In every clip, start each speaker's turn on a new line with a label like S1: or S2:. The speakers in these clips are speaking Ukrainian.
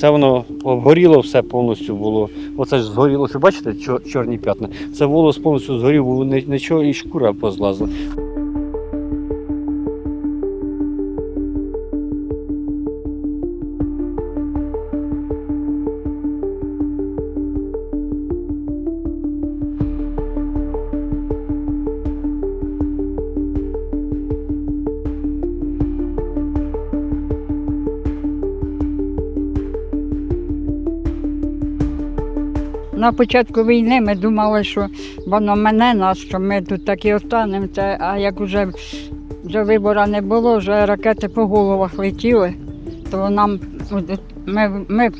S1: Це воно обгоріло все повністю було. Оце ж згоріло, бачите, чор- чорні п'ятна. Це волос повністю згорів, ни- нічого і шкура позлазла.
S2: На початку війни ми думали, що воно мене нас, що ми тут так і останемося, а як вже, вже вибору не було, вже ракети по головах летіли, то нам ми, ми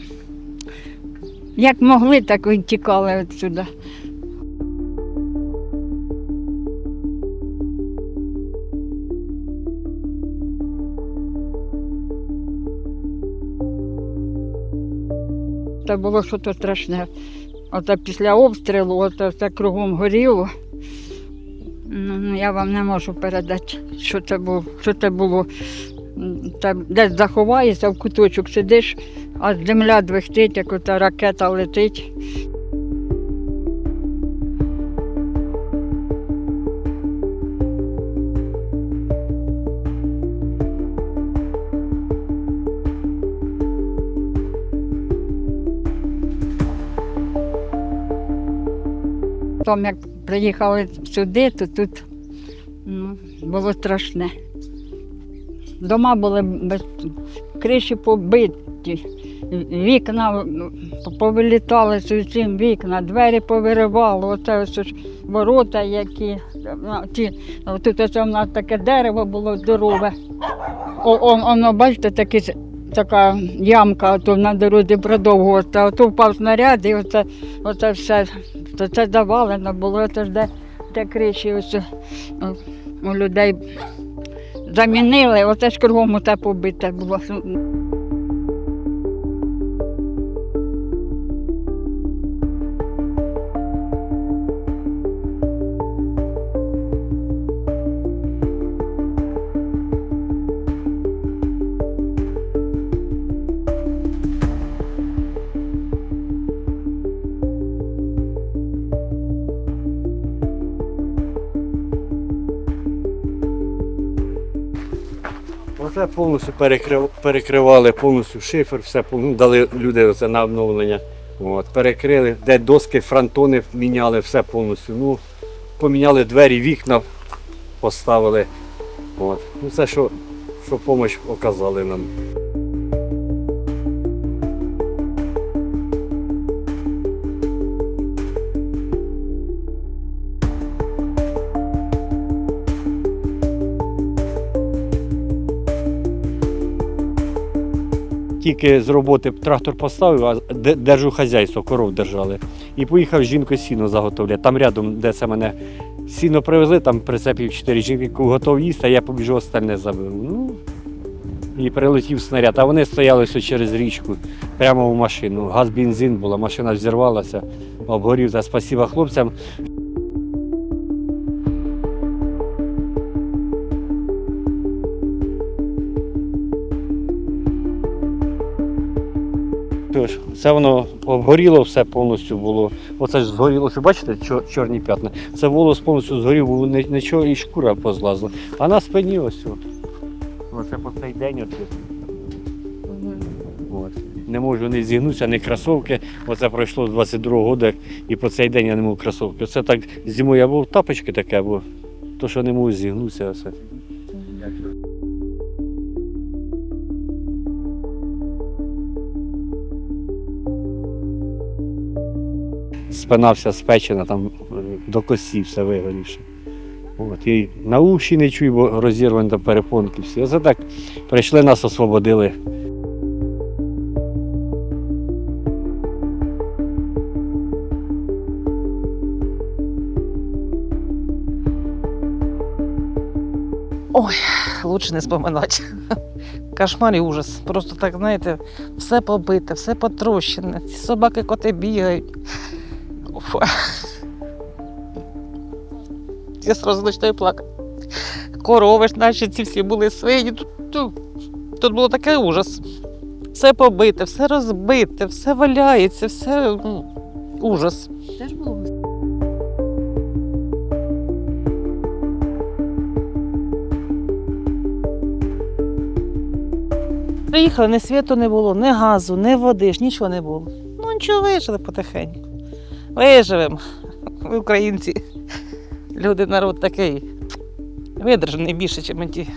S2: як могли, так і відсюди. Це було щось страшне. Оце після обстрілу, оце все кругом горіло. Ну, я вам не можу передати, що це було. Що це було. М, десь заховаєшся, в куточок сидиш, а земля двихтить, як ота ракета летить. Потім, як приїхали сюди, то тут ну, було страшне. Дома були без криші побиті, вікна ну, повилітали з усім вікна, двері повиривало, оце ось ворота, які ну, ті, тут оце в нас таке дерево було здорове. О, воно, бачите, таке, така ямка то на дорозі а то впав снаряд і оце, оце все то це завалено було, це ж де, де криші ось у людей замінили, оце ж кругом оце побите було.
S1: Оце повністю перекрив, перекривали повністю шифер, все ну, дали люди оце на обновлення. От, перекрили, де доски, фронтони міняли, все повністю. Ну, поміняли двері, вікна поставили. От. Ну, це що, що допомогу оказали нам. Тільки з роботи трактор поставив, а держу хазяйство, коров держали. І поїхав з жінкою сіно заготовляти. Там рядом, де це мене сіно привезли, там прицепів чотири жінки, готов їсти, а я побіжу остальне забив. Ну, і прилетів снаряд. А вони стояли все через річку, прямо в машину. Газ, бензин була, машина взірвалася, обгорів. Та спасіба хлопцям. Це воно обгоріло все повністю було. Оце ж згоріло, ви бачите, чорні п'ятна. Це волос повністю згорів, бо нічого і шкура позлазла. А на спині ось. Оце по цей день от. Не можу не зігнутися, не кросовки. Оце пройшло з 22-го року і по цей день я не можу кросовки. Оце так зимою я був тапочки таке, бо то, що не можу зігнутися. Оце. Спина вся спечена, там до кості все вигорівше. От, і на уші не чую, бо розірвані до перепонки всі. Оце так прийшли, нас освободили.
S3: Ой, лучше не споминати. Кошмар і ужас. Просто так, знаєте, все побите, все потрощене. Собаки коти бігають. Фу. Я сразу починаю плакати. Корови ж наші ці всі були свині. Тут, тут, тут було такий ужас. все побите, все розбите, все валяється, все ну, ужас.
S4: Теж було
S3: Приїхали, ні світу не було, ні газу, ні води, ж нічого не було. Ну нічого, вижили потихеньку. Виживемо. Ви українці. Люди, народ такий видержаний більше, ніж ті